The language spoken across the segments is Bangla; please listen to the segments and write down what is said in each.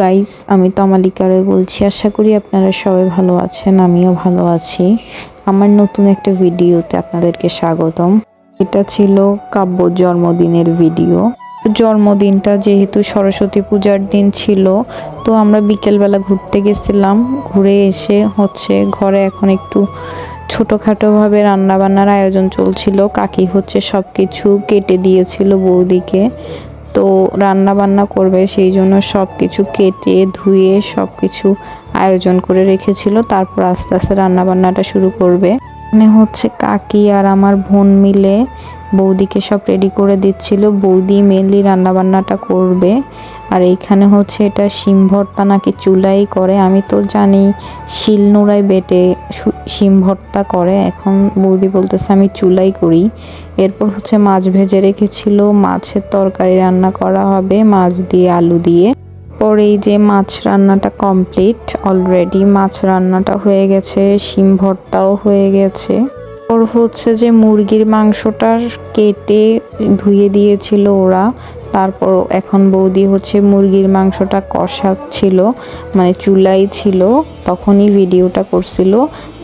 গাইস আমি তমালিকারে বলছি, আশা করি আপনারা সবাই ভালো আছেন, আমিও ভালো আছি। আমার নতুন একটা ভিডিওতে আপনাদেরকে স্বাগতম। এটা ছিল কাব্য জন্মদিনের ভিডিও। জন্মদিনটা যেহেতু সরস্বতী পূজার দিন ছিল, তো আমরা বিকেলবেলা ঘুরতে গেছিলাম। ঘুরে এসে হচ্ছে ঘরে এখন একটু ছোটোখাটোভাবে রান্নাবান্নার আয়োজন চলছিল। কাকি হচ্ছে সব কিছু কেটে দিয়েছিল বৌদিকে। তো রান্না বান্না করবে, সেই জন্য সব কিছু কেটে, ধুয়ে সব কিছু আয়োজন করে রেখেছিল। তারপর আস্তে আস্তে রান্না বান্নাটা শুরু করবে। মানে হচ্ছে কাকি আর আমার বোন মিলে বৌদিকে সব রেডি করে দিচ্ছিল। বৌদি মেনলি রান্নাবান্নাটা করবে। আর এইখানে হচ্ছে এটা শিম ভর্তা নাকি চুলাই করে, আমি তো জানি শিল নোড়ায় বেটে শিম ভর্তা করে। এখন বৌদি বলতেছে, আমি চুলাই করি। এরপর হচ্ছে মাছ ভেজে রেখেছিল। মাছের তরকারি রান্না করা হবে, মাছ দিয়ে আলু দিয়ে। পরে এই যে মাছ রান্নাটা কমপ্লিট অলরেডি মাছ রান্নাটা হয়ে গেছে, শিম ভর্তাও হয়ে গেছে। ওর হচ্ছে যে মুরগির মাংসটা কেটে ধুয়ে দিয়েছিল ওরা। তারপর এখন বৌদি হচ্ছে মুরগির মাংসটা কষাচ্ছিল মানে চুলাই ছিল, তখনই ভিডিওটা করছিল।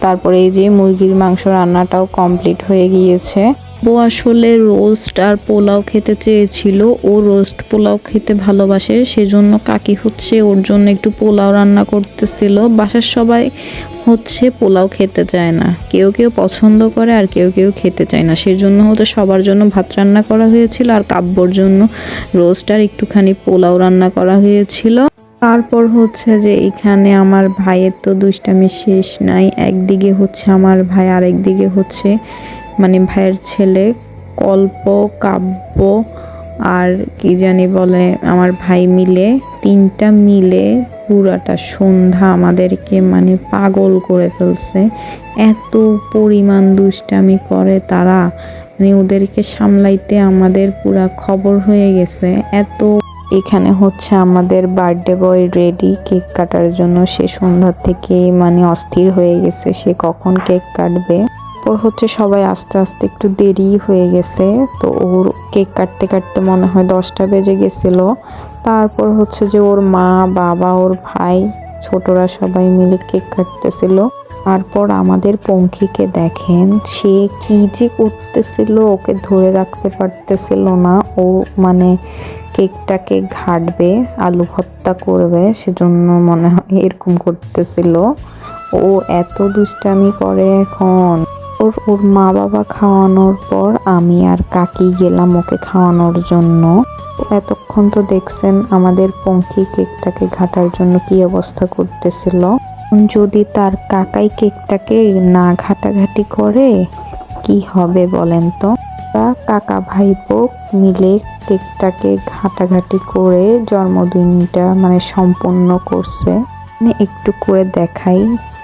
তারপরে এই যে মুরগির মাংস রান্নাটাও কমপ্লিট হয়ে গিয়েছে। ও আসলে রোস্ট আর পোলাও খেতে চেয়েছিল। ও রোস্ট পোলাও খেতে ভালোবাসে, সেজন্য কাকি হচ্ছে ওর জন্য একটু পোলাও রান্না করতেছিল। বাসার সবাই হচ্ছে পোলাও খেতে চায় না। কেউ কেউ পছন্দ করে আর কেউ কেউ খেতে চায় না। সেজন্য হচ্ছে সবার জন্য ভাত রান্না করা হয়েছিল আর কাব্যর জন্য রোস্ট আর একটুখানি পোলাও রান্না করা হয়েছিল। তারপর হচ্ছে যে এখানে আমার ভাইয়ের তো দুষ্টামি শেষ নাই। একদিকে হচ্ছে আমার ভাই, আরেকদিকে হচ্ছে মানে ভাইয়ের ছেলে, কল্প, কাব্য আর কি জানি বলে আমার ভাই মিলে, তিনটা মিলে পুরাটা সন্ধ্যা আমাদেরকে মানে পাগল করে ফেলছে। এত পরিমাণ দুষ্টামি করে তারা। মানে ওদেরকে সামলাইতে আমাদের পুরা খবর হয়ে গেছে। এত এখানে হচ্ছে আমাদের বার্থডে বয় রেডি, কেক কাটার জন্য। সে সন্ধ্যা থেকে মানে অস্থির হয়ে গেছে। সে কখন কেক কাটবে? ওর হচ্ছে সবাই আস্তে আস্তে একটু দেরি হয়ে গেছে। তো ওর কেক কাটতে কাটতে মনে হয় দশটা বেজে গেছিল। তারপর হচ্ছে যে ওর মা, বাবা, ওর ভাই, ছোটরা সবাই মিলে কেক কাটতেছিল। তারপর আমাদের পঙ্খিকে দেখেন, সে কি যে করতেছিল, ওকে ধরে রাখতে পারতেছিল না। ও মানে কেকটাকে ঘাটবে, আলু ভর্তা করবে, সেজন্য মনে হয় এরকম করতেছিল। ও এত দুষ্টামি করে এখন। ওর ওর মা বাবা খাওয়ানোর পর আমি আর কাকি গেলাম ওকে খাওয়ানোর জন্য। এতক্ষণ তো দেখছেন আমাদের পঙ্খী কেকটাকে ঘাটার জন্য কি অবস্থা করতেছিল। যদি তার কাকাই কেকটাকে না ঘাটাঘাটি করে, কি হবে বলেন তো? তা কাকা ভাইপো মিলে কেকটাকে ঘাটাঘাটি করে জন্মদিনটা মানে সম্পন্ন করছে। মানে একটু করে দেখাই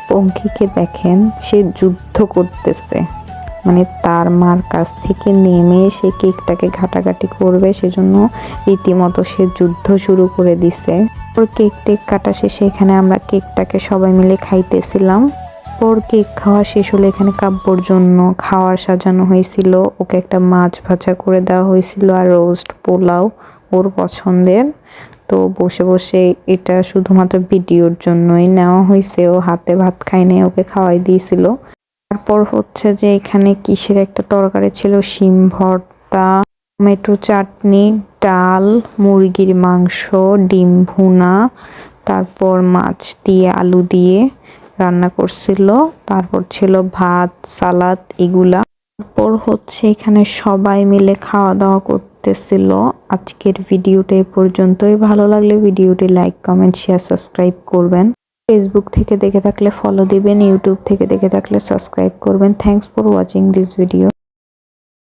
পঙ্খিকে দেখেন, সে যুদ্ধ করতেছে। মানে তার মার কাছ থেকে নেমে সে কেকটাকে ঘাটাঘাটি করবে, সেজন্য রীতিমতো সে যুদ্ধ শুরু করে দিছে। ওর কেক টেক কাটা শেষে, এখানে আমরা কেকটাকে সবাই মিলে খাইতেছিলাম। ওর কেক খাওয়া শেষ হলে এখানে কাব্যর জন্য খাওয়ার সাজানো হয়েছিল। ওকে একটা মাছ ভাজা করে দেওয়া হয়েছিল আর রোস্ট পোলাও ওর পছন্দের। তো বসে বসে এটা শুধুমাত্র ভিডিওর জন্যই নেওয়া হয়েছে ও হাতে ভাত খায়নি ওকে খাওয়াই দিয়েছিল। তারপর হচ্ছে যে এখানে কিসের একটা তরকারি ছিল? শিম ভর্তা, টমেটো চাটনি, ডাল, মুরগির মাংস, ডিম ভুনা, তারপর মাছ দিয়ে আলু দিয়ে রান্না করছিল। তারপর ছিল ভাত, সালাদ, এগুলা। তারপর হচ্ছে এখানে সবাই মিলে খাওয়া দাওয়া করতেছিল আজকের ভিডিওটা এ পর্যন্তই। ভালো লাগলে ভিডিওটি লাইক, কমেন্ট, শেয়ার, সাবস্ক্রাইব করবেন। ফেসবুক থেকে দেখে থাকলে ফলো দিবেন, ইউটিউব থেকে দেখে থাকলে সাবস্ক্রাইব করবেন। Thanks for watching this video.